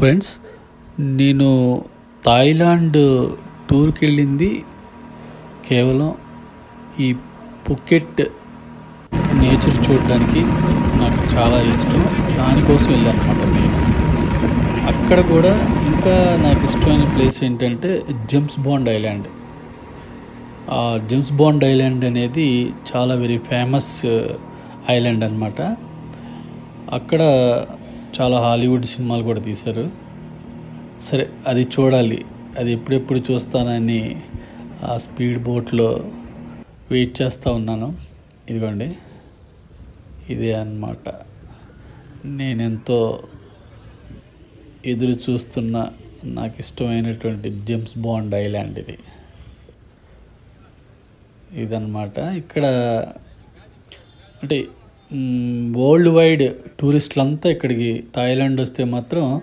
Friends నేను Thailand టూర్కి వెళ్ళింది కేవలం ఈ పుకెట్ నేచర్ చూడడానికి నాకు చాలా ఇష్టం. దానికోసం వెళ్ళాను అనమాట నేను. అక్కడ కూడా ఇంకా నాకు ఇష్టమైన ప్లేస్ ఏంటంటే జేమ్స్ బాండ్ ఐలాండ్. ఆ జేమ్స్ బాండ్ ఐలాండ్ అనేది చాలా వెరీ ఫేమస్ ఐలాండ్ అనమాట అక్కడ చాలా హాలీవుడ్ సినిమాలు కూడా తీశారు. సరే అది చూడాలి. అది ఎప్పుడెప్పుడు చూస్తానని ఆ స్పీడ్ బోట్లో వెయిట్ చేస్తూ ఉన్నాను. ఇదిగోండి. ఇదే అన్నమాట. నేనెంతో ఎదురు చూస్తున్న నాకు ఇష్టమైనటువంటి జేమ్స్ బాండ్ ఐలాండ్ ఇది. ఇదన్నమాట. ఇక్కడ అంటే వరల్డ్ వైడ్ టూరిస్టులంతా ఇక్కడికి థాయిలాండ్ వస్తే మాత్రం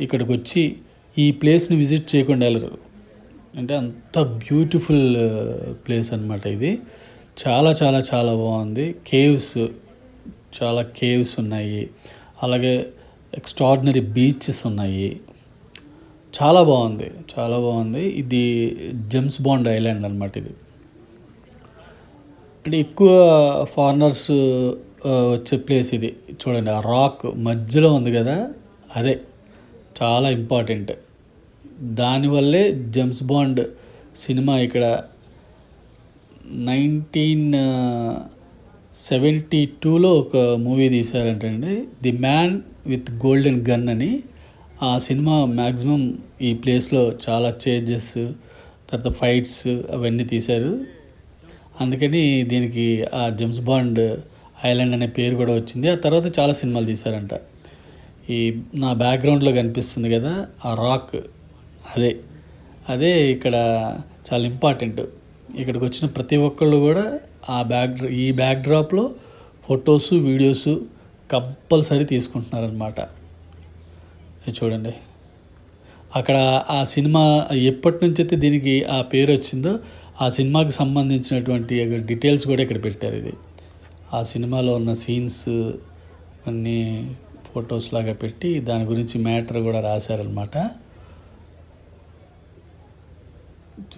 ఇక్కడికి వచ్చి ఈ ప్లేస్ని విజిట్ చేయకుండా వెళ్ళరు. అంటే అంత బ్యూటిఫుల్ ప్లేస్ అన్నమాట ఇది. చాలా చాలా చాలా బాగుంది. కేవ్స్ చాలా కేవ్స్ ఉన్నాయి. అలాగే ఎక్స్ట్రాడినరీ బీచెస్ ఉన్నాయి. చాలా బాగుంది చాలా బాగుంది. ఇది జెమ్స్ బాండ్ ఐలాండ్ అనమాట ఇది. అంటే ఎక్కువ ఫారినర్స్ వచ్చే ప్లేస్ ఇది. చూడండి ఆ రాక్ మధ్యలో ఉంది కదా అదే చాలా ఇంపార్టెంట్ దానివల్లే జేమ్స్ బాండ్ సినిమా ఇక్కడ నైన్టీన్ సెవెంటీ టూలో ఒక movie తీశారంటండి. The man with golden gun అని. ఆ సినిమా మ్యాక్సిమం ఈ ప్లేస్లో చాలా చేంజెస్ తర్వాత ఫైట్స్ అవన్నీ తీశారు. అందుకని దీనికి ఆ జేమ్స్ బాండ్ ఐలాండ్ అనే పేరు కూడా వచ్చింది. ఆ తర్వాత చాలా సినిమాలు తీశారంట. ఈ నా బ్యాక్గ్రౌండ్లో కనిపిస్తుంది కదా ఆ రాక్ అదే అదే ఇక్కడ చాలా ఇంపార్టెంట్. ఇక్కడికి వచ్చిన ప్రతి ఒక్కళ్ళు కూడా ఆ బ్యాక్ ఈ బ్యాక్ డ్రాప్లో ఫొటోస్ వీడియోస్ కంపల్సరీ తీసుకుంటున్నారనమాట చూడండి. అక్కడ ఆ సినిమా ఎప్పటి నుంచి అయితే దీనికి ఆ పేరు వచ్చిందో ఆ సినిమాకి సంబంధించినటువంటి డీటెయిల్స్ కూడా ఇక్కడ పెట్టారు ఇది. ఆ సినిమాలో ఉన్న సీన్స్ అన్ని ఫొటోస్ లాగా పెట్టి దాని గురించి మ్యాటర్ కూడా రాశారనమాట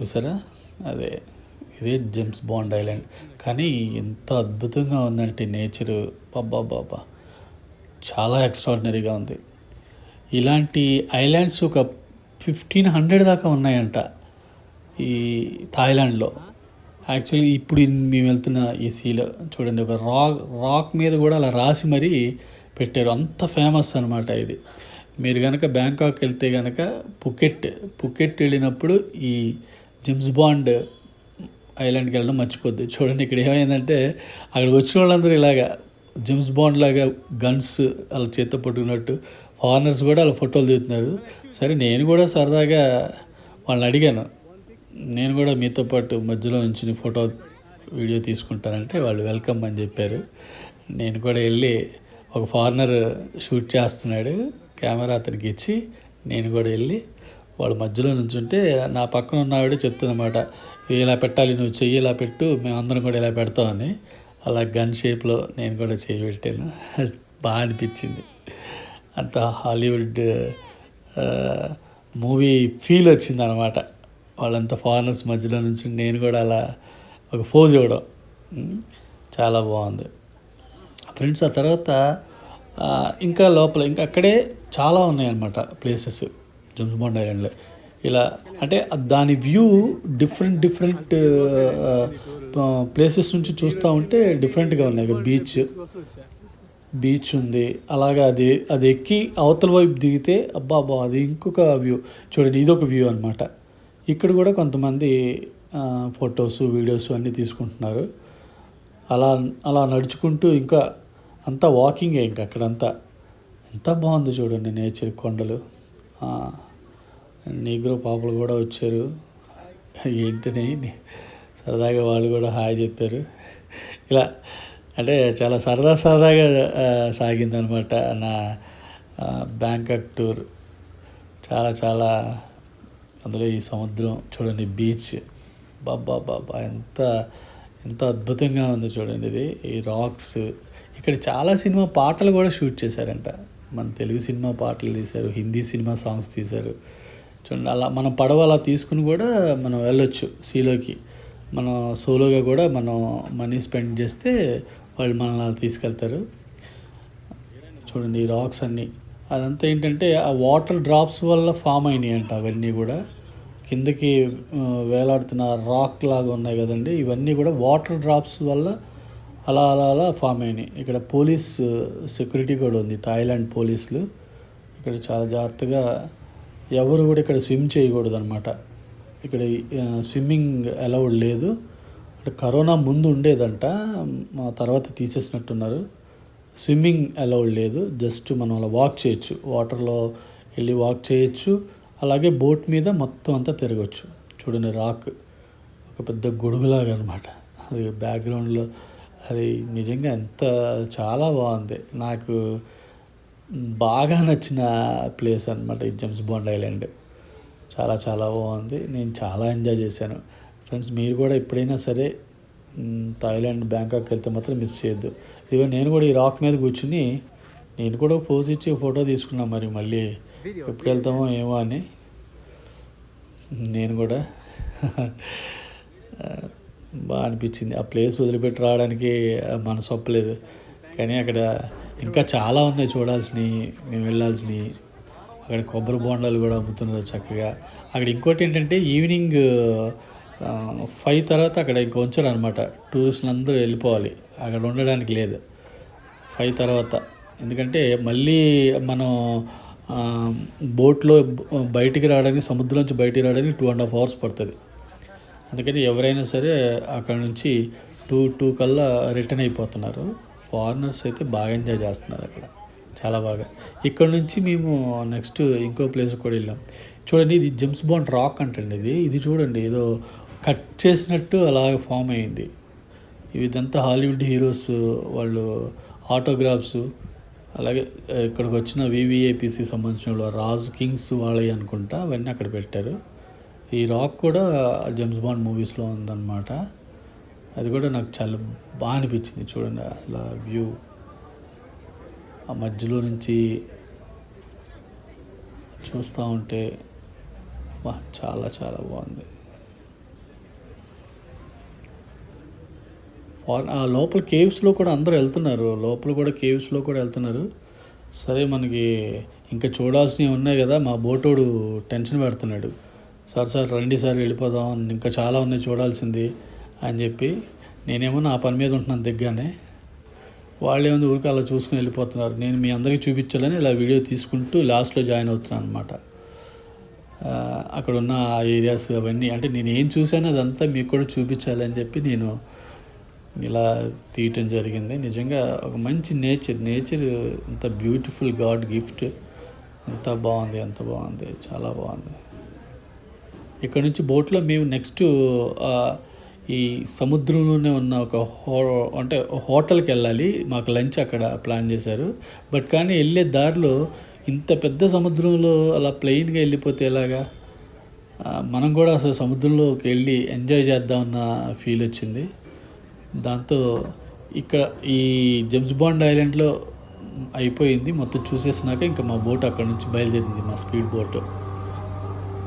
చూసారా? అదే ఇదే జేమ్స్ బాండ్ ఐలాండ్. కానీ ఎంత అద్భుతంగా ఉందంటే నేచరు. బాబా బాబా చాలా ఎక్స్ట్రాడినరీగా ఉంది. ఇలాంటి ఐలాండ్స్ ఒక ఫిఫ్టీన్ హండ్రెడ్ దాకా ఉన్నాయంట. ఈ థాయిలాండ్లో. యాక్చువల్లీ ఇప్పుడు మేము వెళ్తున్న ఈ సీలో చూడండి ఒక రాక్ రాక్ మీద కూడా అలా రాసి మరీ పెట్టారు. అంత ఫేమస్ అనమాట ఇది. మీరు కనుక బ్యాంకాక్ వెళ్తే కనుక పుకెట్ పుకెట్ వెళ్ళినప్పుడు ఈ జిమ్స్ బాండ్ ఐలాండ్కి వెళ్ళడం మర్చిపోద్ది. చూడండి ఇక్కడ ఏమైందంటే అక్కడికి వచ్చిన వాళ్ళందరూ ఇలాగా జిమ్స్ బాండ్ లాగా గన్స్ అలా చేత పట్టుకున్నట్టు ఫారినర్స్ కూడా అలా ఫోటోలు దిగుతున్నారు. సరే నేను కూడా సరదాగా వాళ్ళని అడిగాను. నేను కూడా మీతో పాటు మధ్యలో నుంచి ఫోటో వీడియో తీసుకుంటానంటే వాళ్ళు వెల్కమ్ అని చెప్పారు. నేను కూడా వెళ్ళి ఒక ఫారినర్ షూట్ చేస్తున్నాడు కెమెరా అతనికి ఇచ్చి నేను కూడా వెళ్ళి వాళ్ళ మధ్యలో నుంచుంటే నా పక్కన ఉన్న ఆవిడ చెప్తుందన్నమాట ఇలా పెట్టాలి నువ్వు చెయ్యి ఇలా పెట్టు మేము అందరం కూడా ఇలా పెడతామని అలా గన్ షేప్లో నేను కూడా చేయి పెట్టాను. బాగా అనిపించింది. అంత హాలీవుడ్ మూవీ ఫీల్ వచ్చింది అనమాట వాళ్ళంతా ఫారినర్స్ మధ్యలో నుంచి నేను కూడా అలా ఒక ఫోజ్ ఇవ్వడం. చాలా బాగుంది. ఫ్రెండ్స్ ఆ తర్వాత ఇంకా లోపల ఇంకా అక్కడే చాలా ఉన్నాయన్నమాట ప్లేసెస్. జేమ్స్ ఐలాండ్లో. ఇలా అంటే దాని వ్యూ డిఫరెంట్ డిఫరెంట్ ప్లేసెస్ నుంచి చూస్తూ ఉంటే డిఫరెంట్గా ఉన్నాయి. బీచ్ బీచ్ ఉంది. అలాగా అది అది ఎక్కి అవతల వైపు దిగితే అబ్బా అబ్బా అది ఇంకొక వ్యూ. చూడండి ఇదొక వ్యూ అనమాట ఇక్కడ కూడా కొంతమంది ఫొటోస్ వీడియోస్ అన్నీ తీసుకుంటున్నారు. అలా అలా నడుచుకుంటూ ఇంకా అంతా వాకింగే ఇంకా అక్కడంతా. ఎంత బాగుంది చూడండి నేచర్ కొండలు. నీగ్రో పాపలు కూడా వచ్చారు. ఏంటని సరదాగా వాళ్ళు కూడా హాయ్ చెప్పారు. ఇలా అంటే చాలా సరదా సరదాగా సాగిందనమాట నా బ్యాంకాక్ టూర్. చాలా చాలా అందులో ఈ సముద్రం చూడండి బీచ్. బాబా బాబా ఎంత ఎంత అద్భుతంగా ఉంది చూడండి ఇది. ఈ రాక్స్. ఇక్కడ చాలా సినిమా పాటలు కూడా షూట్ చేశారంట. మన తెలుగు సినిమా పాటలు తీశారు హిందీ సినిమా సాంగ్స్ తీశారు. చూడండి అలా మనం పడవ అలా తీసుకుని కూడా మనం వెళ్ళొచ్చు సీలోకి. మనం సోలోగా కూడా మనం మనీ స్పెండ్ చేస్తే వాళ్ళు మనల్ని అలా తీసుకెళ్తారు. చూడండి ఈ రాక్స్ అన్నీ. అదంతా ఏంటంటే ఆ వాటర్ డ్రాప్స్ వల్ల ఫామ్ అయినాయి అంట అవన్నీ కూడా. కిందకి వేలాడుతున్న రాక్ లాగా ఉన్నాయి కదండి. ఇవన్నీ కూడా వాటర్ డ్రాప్స్ వల్ల అలా అలా అలా ఫామ్ అయినాయి. ఇక్కడ పోలీస్ సెక్యూరిటీ కూడా ఉంది థాయిలాండ్ పోలీసులు. ఇక్కడ చాలా జాగ్రత్తగా ఎవరు కూడా ఇక్కడ స్విమ్ చేయకూడదు అనమాట ఇక్కడ స్విమ్మింగ్ అలౌడ్ లేదు. అంటే కరోనా ముందు ఉండేదంట తర్వాత తీసేసినట్టున్నారు. స్విమ్మింగ్ అలౌడ్ లేదు. జస్ట్ మనం అలా వాక్ చేయొచ్చు. వాటర్లో వెళ్ళి వాక్ చేయొచ్చు. అలాగే బోట్ మీద మొత్తం అంతా తిరగచ్చు. చూడండి రాక్ ఒక పెద్ద గొడుగులాగా అనమాట అది బ్యాక్గ్రౌండ్లో అది నిజంగా ఎంత చాలా బాగుంది. నాకు బాగా నచ్చిన ప్లేస్ అనమాట ఈ జెమ్స్ బాండ్ ఐలాండ్. చాలా చాలా బాగుంది. నేను చాలా ఎంజాయ్ చేశాను. ఫ్రెండ్స్ మీరు కూడా ఎప్పుడైనా సరే థాయిలాండ్ బ్యాంకాక్ వెళ్తే మాత్రం మిస్ చేయొద్దు. ఇదిగో నేను కూడా ఈ రాక్ మీద కూర్చుని నేను కూడా పోజ్ ఇచ్చి ఫోటో తీసుకున్నాను మరి మళ్ళీ ఎప్పుడు వెళ్తామో ఏమో అని. నేను కూడా బాగా అనిపించింది. ఆ ప్లేస్ వదిలిపెట్టి రావడానికి మనసు ఒప్పలేదు. కానీ అక్కడ ఇంకా చాలా ఉన్నాయి చూడాల్సినవి మేము వెళ్ళాల్సినవి. అక్కడ కొబ్బరి బోండాలు కూడా అమ్ముతున్నారు చక్కగా. అక్కడ ఇంకోటి ఏంటంటే ఈవినింగ్ ఫైవ్ తర్వాత అక్కడ ఇంక ఉంచారు అనమాట టూరిస్టులు అందరూ వెళ్ళిపోవాలి. అక్కడ ఉండడానికి లేదు. ఫైవ్ తర్వాత. ఎందుకంటే మళ్ళీ మనం బోట్లో బయటికి రావడానికి సముద్రం నుంచి బయటికి రావడానికి టూ అండ్ హాఫ్ అవర్స్ పడుతుంది. అందుకని ఎవరైనా సరే అక్కడ నుంచి టూ టూ కల్లా రిటర్న్ అయిపోతున్నారు. ఫారినర్స్ అయితే బాగా ఎంజాయ్ చేస్తున్నారు అక్కడ. చాలా బాగా. ఇక్కడ నుంచి మేము నెక్స్ట్ ఇంకో ప్లేస్ కూడా వెళ్ళాం. చూడండి ఇది జెమ్స్ బాండ్ రాక్ అంటండి ఇది. ఇది చూడండి ఏదో కట్ చేసినట్టు అలాగ ఫామ్ అయింది. ఇదంతా హాలీవుడ్ హీరోస్ వాళ్ళు ఆటోగ్రాఫ్స్ అలాగే ఇక్కడికి వచ్చిన వివిఐపిసి సంబంధించిన వాళ్ళు రాజ్ కింగ్స్ వాళ్ళవి అనుకుంటా అవన్నీ అక్కడ పెట్టారు. ఈ రాక్ కూడా జేమ్స్ బాండ్ మూవీస్లో ఉందన్నమాట. అది కూడా నాకు చాలా బాగా అనిపించింది చూడండి అసలు ఆ వ్యూ. ఆ మధ్యలో నుంచి చూస్తూ ఉంటే చాలా చాలా బాగుంది. ఆ లోపల కేవ్స్లో కూడా అందరూ వెళ్తున్నారు. లోపల కూడా కేవ్స్లో కూడా వెళ్తున్నారు. సరే మనకి ఇంకా చూడాల్సినవి ఉన్నాయి కదా. మా బోటోడు టెన్షన్ పెడుతున్నాడు. సార్ సార్ రండి సార్ వెళ్ళిపోదాం. ఇంకా చాలా ఉన్నాయి చూడాల్సింది అని చెప్పి నేనేమో నా పని మీద ఉంటున్నాను దగ్గరనే. వాళ్ళు ఏమైంది ఊరికి అలా చూసుకుని వెళ్ళిపోతున్నారు. నేను మీ అందరికీ చూపించాలని ఇలా వీడియో తీసుకుంటూ లాస్ట్లో జాయిన్ అవుతున్నాను అనమాట అక్కడ ఉన్న ఏరియాస్ అవన్నీ అంటే నేను ఏం చూసానో అదంతా మీకు కూడా చూపించాలని చెప్పి నేను ఇలా తీయటం జరిగింది. నిజంగా ఒక మంచి నేచర్ నేచర్ అంత బ్యూటిఫుల్ గాడ్ గిఫ్ట్. ఎంత బాగుంది ఎంత బాగుంది చాలా బాగుంది. ఇక్కడ నుంచి బోట్లో మేము నెక్స్ట్ ఈ సముద్రంలోనే ఉన్న ఒక హో అంటే హోటల్కి వెళ్ళాలి. మాకు లంచ్ అక్కడ ప్లాన్ చేశారు. బట్ కానీ వెళ్ళే దారిలో ఇంత పెద్ద సముద్రంలో అలా ప్లెయిన్గా వెళ్ళిపోతే ఎలాగా? మనం కూడా అసలు సముద్రంలోకి వెళ్ళి ఎంజాయ్ చేద్దామన్న ఫీల్ వచ్చింది. దాంతో ఇక్కడ ఈ జేమ్స్ బాండ్ ఐలాండ్లో అయిపోయింది. మొత్తం చూసేసినాక ఇంకా మా బోట్ అక్కడ నుంచి బయలుదేరింది మా స్పీడ్ బోట్.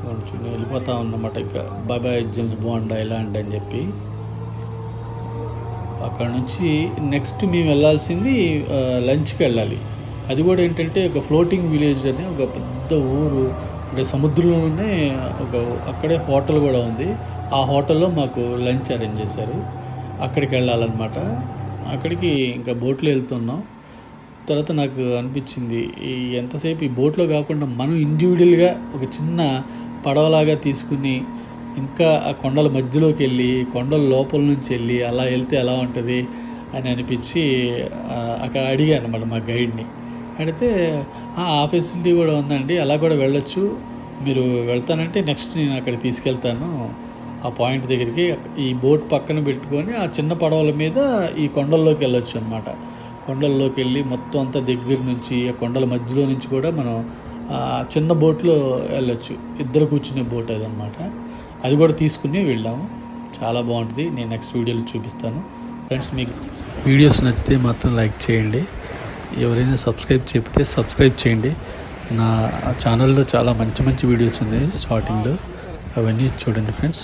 కొంచెం వెళ్ళిపోతా ఉన్నమాట ఇంకా. Bye bye James Bond island అని చెప్పి. అక్కడ నుంచి నెక్స్ట్ మేము వెళ్ళాల్సింది లంచ్కి వెళ్ళాలి. అది కూడా ఏంటంటే ఒక ఫ్లోటింగ్ విలేజ్ అనే ఒక పెద్ద ఊరు అంటే సముద్రంలోనే ఒక అక్కడే హోటల్ కూడా ఉంది. ఆ హోటల్లో మాకు లంచ్ అరేంజ్ చేశారు. అక్కడికి వెళ్ళాలన్నమాట. అక్కడికి ఇంకా బోట్లో వెళ్తున్నాం. తర్వాత నాకు అనిపించింది ఈ ఎంతసేపు ఈ బోట్లో కాకుండా మనం ఇండివిజువల్గా ఒక చిన్న పడవలాగా తీసుకుని ఇంకా ఆ కొండల మధ్యలోకి వెళ్ళి కొండల లోపల నుంచి వెళ్ళి అలా వెళ్తే ఎలా ఉంటుంది అని అనిపించి అక్కడ అడిగాను అనమాట మా గైడ్ని. అడిగితే "ఆ, ఆ ఫెసిలిటీ కూడా ఉందండి అలా కూడా వెళ్ళొచ్చు. మీరు వెళ్తానంటే నెక్స్ట్ నేను అక్కడ తీసుకెళ్తాను. ఆ పాయింట్ దగ్గరికి ఈ బోట్ పక్కన పెట్టుకొని ఆ చిన్న పడవల మీద ఈ కొండల్లోకి వెళ్ళొచ్చు అనమాట కొండల్లోకి వెళ్ళి మొత్తం అంతా దగ్గర నుంచి ఆ కొండల మధ్యలో నుంచి కూడా మనం చిన్న బోట్లో వెళ్ళొచ్చు. ఇద్దరు కూర్చునే బోట్ అదనమాట అది కూడా తీసుకుని వెళ్ళాము చాలా బాగుంటుంది. నేను నెక్స్ట్ వీడియోలో చూపిస్తాను. ఫ్రెండ్స్ మీకు వీడియోస్ నచ్చితే మాత్రం లైక్ చేయండి. ఎవరైనా సబ్స్క్రైబ్ చెప్తే సబ్స్క్రైబ్ చేయండి. నా ఛానల్లో చాలా మంచి మంచి వీడియోస్ ఉన్నాయి స్టార్టింగ్లో. అవన్నీ చూడండి friends.